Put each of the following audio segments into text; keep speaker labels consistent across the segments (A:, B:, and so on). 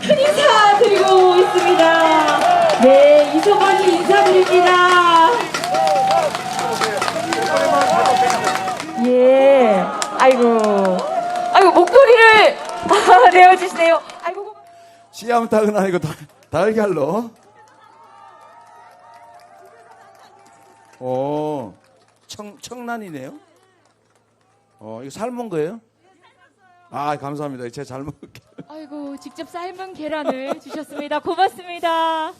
A: 큰 인사 드리고 있습니다. 네, 이소방이 인사드립니다. 예, 아이고, 아이고 목도리를 내어주시네요. 아이고.
B: 씨암탉은 아니고 달, 달걀로. 오, 청, 청란이네요. 어, 이거 삶은 거예요? 아, 감사합니다. 제가 잘 먹을게요.
A: 아이고, 직접 삶은 계란을 주셨습니다. 고맙습니다.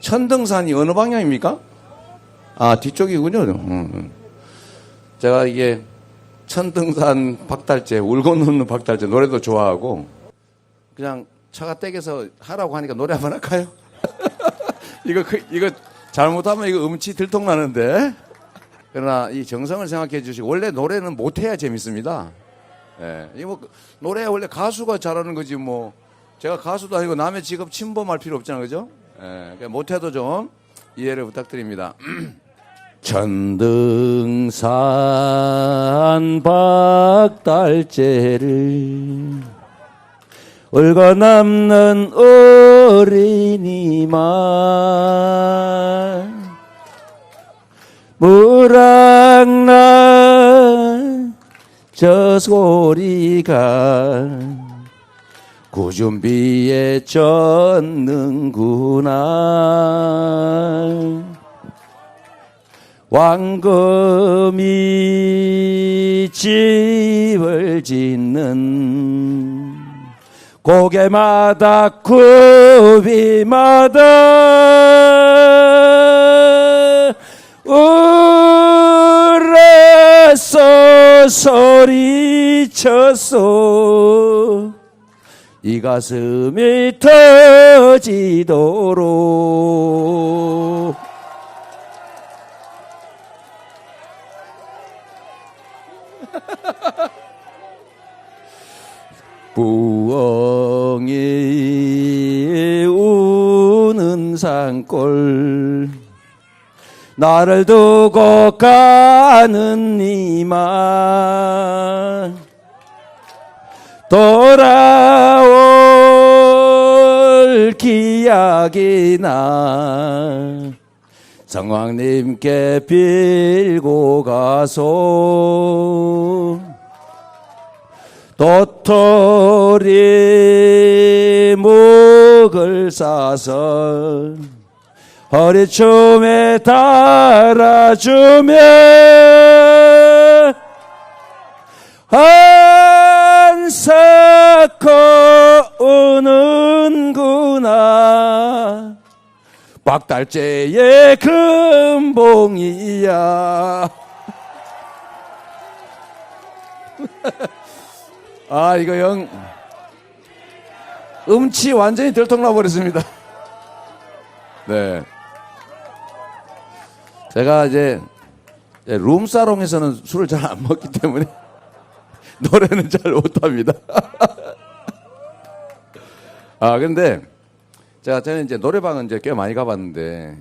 B: 천등산이 어느 방향입니까? 아, 뒤쪽이군요. 음, 음. 제가 이게 천등산 박달재, 울고 넣는 박달재 노래도 좋아하고 그냥 차가 댁에서 하라고 하니까 노래 한번 할까요? 이거 그- 이거 잘못하면 이거 음치 들통나는데 그러나 이 정성을 생각해 주시고 원래 노래는 못해야 재밌습니다. 예, 뭐 노래 원래 가수가 잘하는 거지 뭐. 제가 가수도 아니고 남의 직업 침범할 필요 없잖아요, 그죠? 예, 그러니까 못해도 좀 이해를 부탁드립니다. 천등산 박달재를 울고 남는 어린이만. 무랑난 저 소리가 구준비에 젖는구나. 왕금이 집을 짓는 고개마다 굽이마다 울었어 소리쳤어 이 가슴이 터지도록. 부엉이 우는 산골 나를 두고 가는 이만 돌아올 기약이 나 성왕님께 빌고 가소. 도토리 묵을 싸서 허리춤에 달아주며 한사코 우는구나 박달재의 금봉이야 아 이거 영 음치 완전히 들통나 버렸습니다. 네. 제가 이제 이제 룸사롱에서는 술을 잘 안 먹기 때문에 노래는 잘 못합니다. 아 근데 제가 저는 이제 노래방은 이제 꽤 많이 가봤는데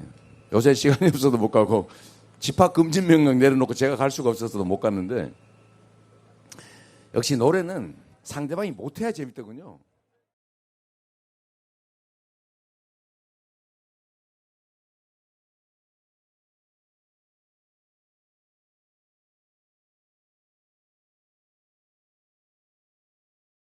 B: 요새 시간이 없어서 못 가고 집합 금지 명령 내려놓고 제가 갈 수가 없어서 못 갔는데 역시 노래는 상대방이 못해야 재밌더군요.